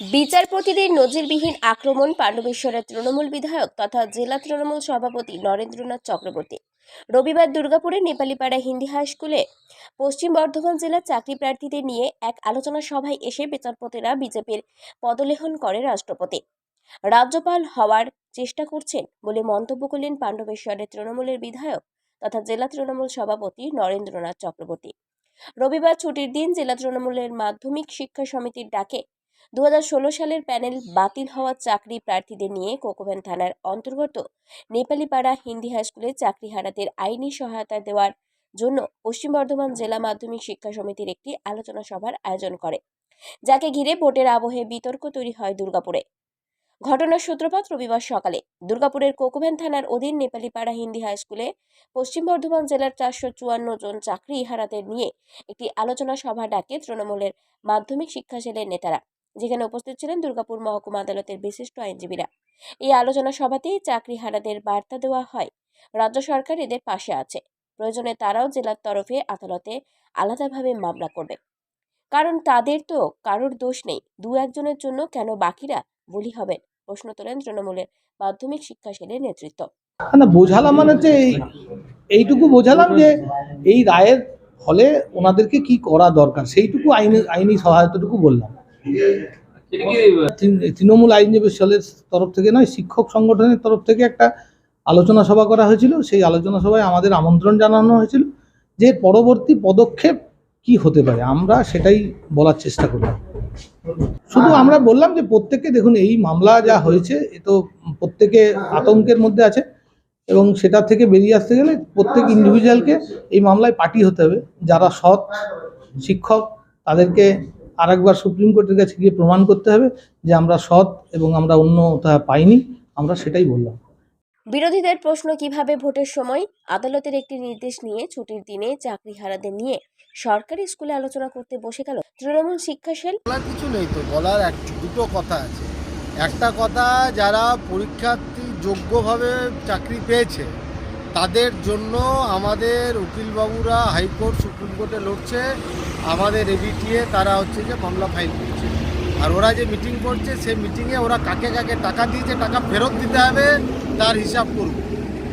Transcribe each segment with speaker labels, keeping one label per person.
Speaker 1: বিচারপতিদের নজিরবিহীন আক্রমণ পাণ্ডবেশ্বরের তৃণমূল বিধায়ক তথা জেলা তৃণমূল সভাপতি নরেন্দ্রনাথ চক্রবর্তী। রবিবার দুর্গাপুরের নেপালিপাড়া হিন্দি হাই স্কুলে পশ্চিম বর্ধমান জেলার চাকরি প্রার্থীদের নিয়ে এক আলোচনা সভায় এসে বিচারপতিরা বিজেপির পদলেহন করে রাষ্ট্রপতি। রাজ্যপাল হওয়ার চেষ্টা করছেন বলে মন্তব্য করলেন পাণ্ডবেশ্বরের তৃণমূলের বিধায়ক তথা জেলা তৃণমূল সভাপতি নরেন্দ্রনাথ চক্রবর্তী। রবিবার ছুটির দিন জেলা তৃণমূলের মাধ্যমিক শিক্ষা সমিতির ডাকে দু হাজার ষোলো সালের প্যানেল বাতিল হওয়া চাকরি প্রার্থীদের নিয়ে কোকোভেন থানার অন্তর্গত নেপালিপাড়া হিন্দি হাই স্কুলে চাকরিহারাদের আইনি সহায়তা দেওয়ার জন্য পশ্চিম বর্ধমান জেলা মাধ্যমিক শিক্ষা সমিতির একটি আলোচনা সভার আয়োজন করে, যাকে ঘিরে ভোটের আবহে বিতর্ক তৈরি হয় দুর্গাপুরে। ঘটনার সূত্রপাত রবিবার সকালে দুর্গাপুরের কোকোভেন থানার অধীন নেপালিপাড়া হিন্দি হাই স্কুলে পশ্চিম বর্ধমান জেলার চারশো চুয়ান্ন জন চাকরি হারাদের নিয়ে একটি আলোচনা সভা ডাকে তৃণমূলের মাধ্যমিক শিক্ষা সেলের নেতারা। যেখানে উপস্থিত ছিলেন দুর্গাপুর মহকুমা আদালতের বিশিষ্ট আইনজীবীরা। এই আলোচনা সভাতেই চাকরি হারাদের বার্তা দেওয়া হয়। রাজ্য সরকার এদের পাশে আছে। প্রয়োজনে তারাও জেলার তরফে আদালতে আলাদাভাবে মামলা করবে। কারণ তাদের তো কারোর দোষ নেই। দু একজনের জন্য কেন বাকিরা বলি হবেন? প্রশ্ন তোলেন তৃণমূলের মাধ্যমিক শিক্ষা সেলের নেতৃত্ব।
Speaker 2: না, বোঝালাম মানে এই- এইটুকু বোঝালাম যে এই রায়ের ফলে ওনাদেরকে কি করা দরকার? সেইটুকু আইনি আইনি সহায়তাটুকু বললাম। তৃণমূল আইনজীবী সেলের তরফ থেকে নয়, শিক্ষক সংগঠনের তরফ থেকে একটা আলোচনা সভা করা হয়েছিল। সেই আলোচনা সভায় আমাদের আমন্ত্রণ জানানো হয়েছিল যে পরবর্তী পদক্ষেপ কি হতে পারে। আমরা সেটাই বলার চেষ্টা করলাম শুধু আমরা বললাম যে প্রত্যেকে দেখুন, এই মামলা যা হয়েছে, এ তো প্রত্যেকে আতঙ্কের মধ্যে আছে এবং সেটা থেকে বেরিয়ে আসতে গেলে প্রত্যেক ইন্ডিভিজুয়ালকে এই মামলায় পার্টি হতে হবে। যারা সৎ শিক্ষক, তাদেরকে আরেকবার সুপ্রিম কোর্টের কাছে গিয়ে প্রমাণ করতে হবে যে আমরা সৎ এবং আমরা অন্যতা পাইনি আমরা সেটাই বললাম।
Speaker 1: বিরোধীদের প্রশ্ন কীভাবে ভোটের সময় আদালতের একটি নির্দেশ নিয়ে ছুটির দিনে চাকরি চাকরিহারাদের নিয়ে সরকারি স্কুলে আলোচনা করতে বসে গেল তৃণমূল শিক্ষা সেল।
Speaker 3: বলার কিছু নেই তো বলার এক দুটো কথা আছে। একটা কথা যারা পরীক্ষার্থী যোগ্যভাবে চাকরি পেয়েছে তাদের জন্য আমাদের উকিলবাবুরা হাইকোর্ট, সুপ্রিম কোর্টে লড়ছে। আমাদের এবিটিএ তারা হচ্ছে যে মামলা ফাইল করছে। আর ওরা যে মিটিং করছে, সেই মিটিংয়ে ওরা কাকে কাকে টাকা দিয়েছে, টাকা ফেরত দিতে হবে, তার হিসাব করব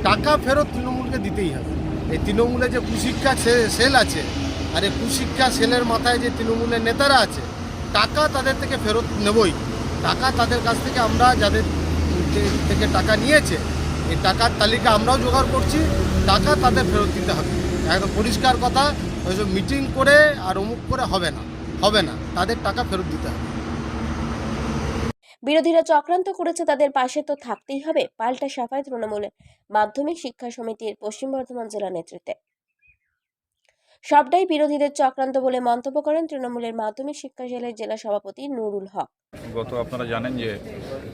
Speaker 3: টাকা ফেরত তৃণমূলকে দিতেই হবে। এই তৃণমূলে যে কুশিক্ষা সেল আছে, আর এই কুশিক্ষা সেলের মাথায় যে তৃণমূলের নেতারা আছে, টাকা তাদের থেকে ফেরত নেবই। টাকা তাদের কাছ থেকে আমরা যাদের থেকে টাকা নিয়েছে এই টাকার তালিকা আমরাও জোগাড় করছি, টাকা তাদের ফেরত দিতে হবে। একদম পরিষ্কার কথা ওইসব মিটিং করে আর অমুক করে হবে না হবে না, তাদের টাকা ফেরত দিতে হবে।
Speaker 1: বিরোধীরা চক্রান্ত করেছে, তাদের পাশে তো থাকতেই হবে, পাল্টা সাফাই তৃণমূলের মাধ্যমিক শিক্ষা সমিতির পশ্চিম বর্ধমান জেলা নেতৃত্বে। সবটাই বিরোধীদের চক্রান্ত বলে মন্তব্য করেন তৃণমূলের মাধ্যমিক শিক্ষা সেলের জেলা সভাপতি নুরুল হক।
Speaker 4: গত আপনারা জানেন যে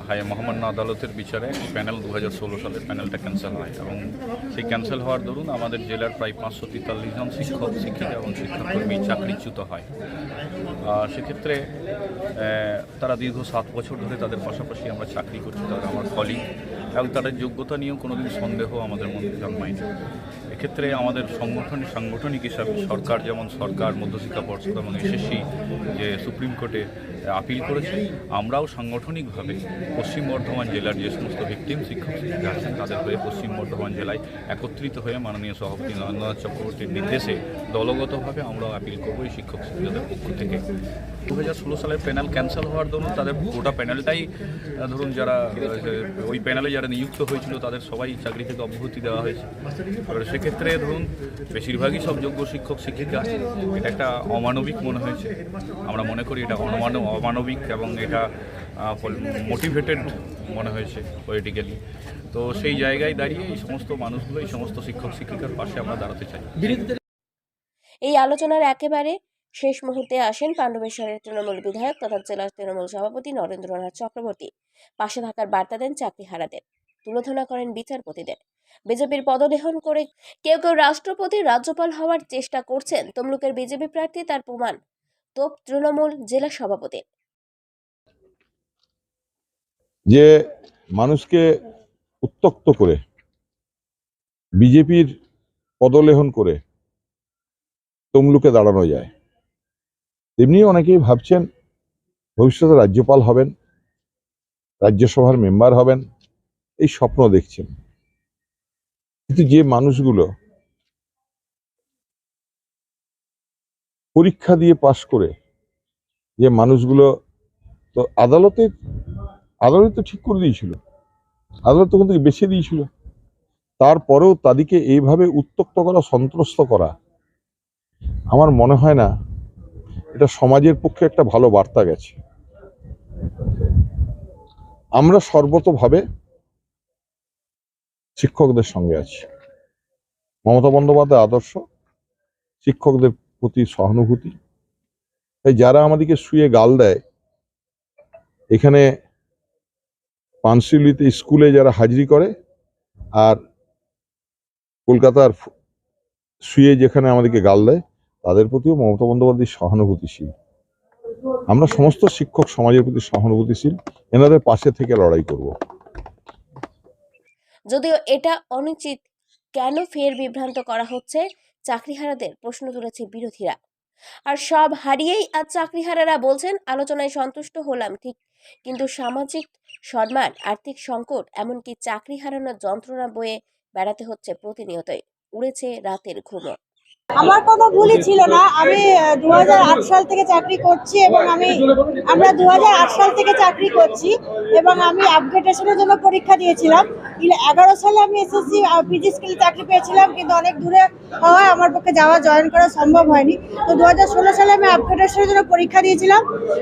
Speaker 4: হাই মহামান্য আদালতের বিচারে প্যানেল দু হাজার ষোলো সালে প্যানেলটা ক্যান্সেল হয় এবং সেই ক্যান্সেল হওয়ার দরুন আমাদের জেলার প্রায় পাঁচশো তেতাল্লিশ জন শিক্ষক, শিক্ষিকা এবং শিক্ষাকর্মী চাকরিচ্যুত হয়। সেক্ষেত্রে তারা দীর্ঘ সাত বছর ধরে তাদের পাশাপাশি আমরা চাকরি করছি, তারা আমার কলিগ এবং তাদের যোগ্যতা নিয়েও কোনোদিন সন্দেহ আমাদের মধ্যে জন্মায়নি। এক্ষেত্রে আমাদের সংগঠন, সাংগঠনিক হিসাবে সরকার, যেমন সরকার, মধ্যশিক্ষা পর্ষদ এবং এসএসসি যে সুপ্রিম কোর্টে আপিল করেছে, আমরাও সাংগঠনিকভাবে পশ্চিম বর্ধমান জেলার যে সমস্ত ভিকটিম শিক্ষক, শিক্ষিকা আছেন, তাদের হয়ে পশ্চিম বর্ধমান জেলায় একত্রিত হয়ে মাননীয় সভাপতি নরেন্দ্রনাথ চক্রবর্তীর নির্দেশে দলগতভাবে আমরাও আপিল করব এই শিক্ষক শিক্ষকদের পক্ষ থেকে। দু হাজার ষোলো সালের প্যানেল ক্যান্সেল হওয়ার দরুন তাদের গোটা প্যানেলটাই ধরুন যারা, ওই প্যানেলে যারা নিযুক্ত হয়েছিল তাদের সবাই চাকরি থেকে অব্যাহতি দেওয়া হয়েছে। সেক্ষেত্রে ধরুন, বেশিরভাগই সব যোগ্য শিক্ষক শিক্ষিকা এটা একটা অমানবিক মনে হয়েছে। আমরা মনে করি এটা অমানব অমানবিক এবং এটা মোটিভেটেড মনে হয়েছে পলিটিক্যালি তো সেই জায়গায় দাঁড়িয়ে এই সমস্ত মানুষগুলো, এই সমস্ত শিক্ষক, শিক্ষিকার পাশে আমরা দাঁড়াতে চাই।
Speaker 1: এই আলোচনার একেবারে শেষ মুহূর্তে আসেন পাণ্ডবেশ্বরের তৃণমূল বিধায়ক তথা জেলার তৃণমূল সভাপতি নরেন্দ্রনাথ চক্রবর্তী। পাশে থাকার বার্তা দেন চাকরিহারাদের। তুলোধনা করেন বিচারপতিদের। বিজেপির পদলেহন করে কেউ কেউ রাষ্ট্রপতি, রাজ্যপাল হওয়ার চেষ্টা করছেন। তমলুকের বিজেপি প্রার্থী তার প্রমাণ। তোপ তৃণমূল জেলা সভাপতি
Speaker 5: যে মানুষকে উত্তক্ত করে, বিজেপির পদলেহন করে তমলুকে দাঁড়ানো যায়, তেমনি অনেকেই ভাবছেন ভবিষ্যতে রাজ্যপাল হবেন, রাজ্যসভার মেম্বার হবেন এই স্বপ্ন দেখছেন। কিন্তু যে মানুষগুলো পরীক্ষা দিয়ে পাশ করে যে মানুষগুলো তো আদালতে, আদালত তো ঠিক করে দিয়েছিল। আদালত তখন থেকে বেছে দিয়েছিল। তারপরেও তাদেরকে এইভাবে উত্তক্ত করা, সন্ত্রস্ত করা, আমার মনে হয় না, এটা সমাজের পক্ষে একটা ভালো বার্তা গেছে। আমরা সর্বতভাবে শিক্ষকদের সঙ্গে আছি। মমতা বন্দ্যোপাধ্যায় আদর্শ, শিক্ষকদের প্রতি সহানুভূতি। তাই যারা আমাদেরকে শুয়ে গাল দেয়, এখানে পানশিলিতে স্কুলে যারা হাজিরি করে আর কলকাতার শুয়ে যেখানে আমাদেরকে গাল দেয়, তাদের প্রতিও মমতা বন্দ্যোপাধ্যায় সহানুভূতিশীল। আমরা সমস্ত শিক্ষক সমাজের প্রতি সহানুভূতিশীল, এনাদের পাশে থেকে লড়াই করব।
Speaker 1: যদিও এটা অনুচিত, কেন ফের বিভ্রান্ত করা হচ্ছে চাকরিহারাদের প্রশ্ন তুলেছে বিরোধীরা। আর সব হারিয়েই আজ চাকরিহারারা বলছেন, আলোচনায় সন্তুষ্ট হলাম, ঠিক। কিন্তু সামাজিক সম্মান, আর্থিক সংকট, এমনকি চাকরি হারানোর যন্ত্রণা বয়ে বেড়াতে হচ্ছে প্রতিনিয়তই। উড়েছে রাতের ঘুমও
Speaker 6: আমার কোনো ভুলই ছিল না। আমি দু হাজার আট সাল থেকে চাকরি করছি এবং আমি, আমরা দু হাজার আট সাল থেকে চাকরি করছি এবং আমি আপগ্রেডেশনের জন্য পরীক্ষা দিয়েছিলাম। এগারো সালে আমি এসএসসি পিজি স্কিল চাকরি পেয়েছিলাম, কিন্তু অনেক দূরে হওয়ায় আমার পক্ষে যাওয়া, জয়েন করা সম্ভব হয়নি। তো দু হাজার ষোলো সালে আমি আপগ্রেডেশনের জন্য পরীক্ষা দিয়েছিলাম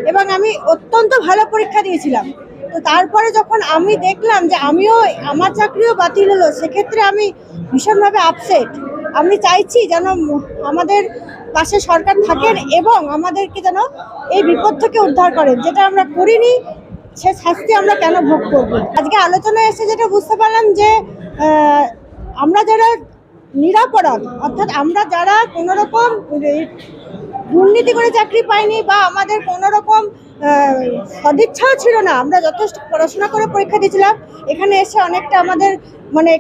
Speaker 6: এবং আমি অত্যন্ত ভালো পরীক্ষা দিয়েছিলাম। তো তারপরে যখন আমি দেখলাম যে আমিও, আমার চাকরিও বাতিল হলো, সেক্ষেত্রে আমি ভীষণভাবে আপসেট আমি চাইছি যেন আমাদের পাশে সরকার থাকেন এবং আমাদেরকে যেন এই বিপদ থেকে উদ্ধার করেন। যেটা আমরা করিনি, সে শাস্তি আমরা কেন ভোগ করব? আজকে আলোচনায় এসে যেটা বুঝতে পারলাম যে আমরা যারা নিরাপরাধ, অর্থাৎ আমরা যারা কোনো রকম দুর্নীতি করে চাকরি পাইনি বা আমাদের কোনোরকম রকম সদিচ্ছাও ছিল না। আমরা যথেষ্ট পড়াশোনা করে পরীক্ষা দিয়েছিলাম। এখানে এসে অনেকটা আমাদের মানে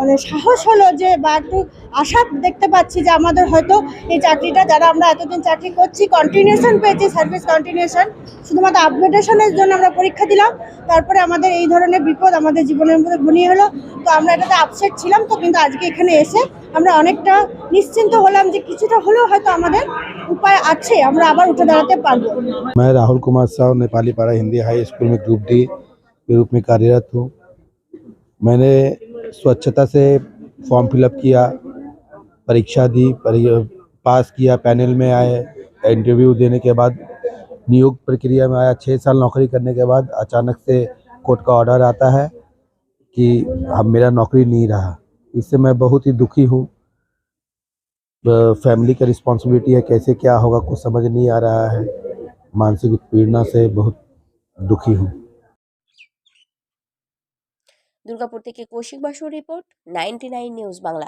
Speaker 6: মানে সাহস হলো যে বা একটু আশা দেখতে পাচ্ছি যে আমাদের হয়তো এই চাকরিটা, যারা আমরা এতদিন চাকরি করছি কন্টিনিউশন পেয়েছি সার্ভিস কন্টিনিউশন শুধুমাত্র আপগ্রেডেশনের জন্য আমরা পরীক্ষা দিলাম। তারপরে আমাদের এই ধরনের বিপদ আমাদের জীবনের মধ্যে ঘনিয়ে হলো। তো আমরা এটাতে আপসেট ছিলাম তো, কিন্তু আজকে এখানে এসে আমরা অনেকটা নিশ্চিন্ত হলাম যে কিছুটা হলেও হয়তো আমাদের উপায় আছে, আমরা আবার উঠে দাঁড়াতে পারব।
Speaker 7: রাহুল কুমার कुमार साहु, नेपाली पारा हिंदी हाई स्कूल में ग्रुप डी के रूप में कार्यरत हूँ। मैंने स्वच्छता से फॉर्म फिलअप किया, परीक्षा दी पास किया, पैनल में आए, इंटरव्यू देने के बाद नियोग प्रक्रिया में आया छः साल नौकरी करने के बाद अचानक से कोर्ट का ऑर्डर आता है कि अब मेरा नौकरी नहीं रहा। इससे मैं बहुत ही दुखी हूँ। फैमिली का रिस्पॉन्सिबिलिटी है, कैसे क्या होगा, कुछ समझ नहीं आ रहा है। मानसिक उत्पीड़ना से बहुत दुखी हूँ
Speaker 1: দুর্গাপুর থেকে কৌশিক বাসুর রিপোর্ট নাইনটি নিউজ বাংলা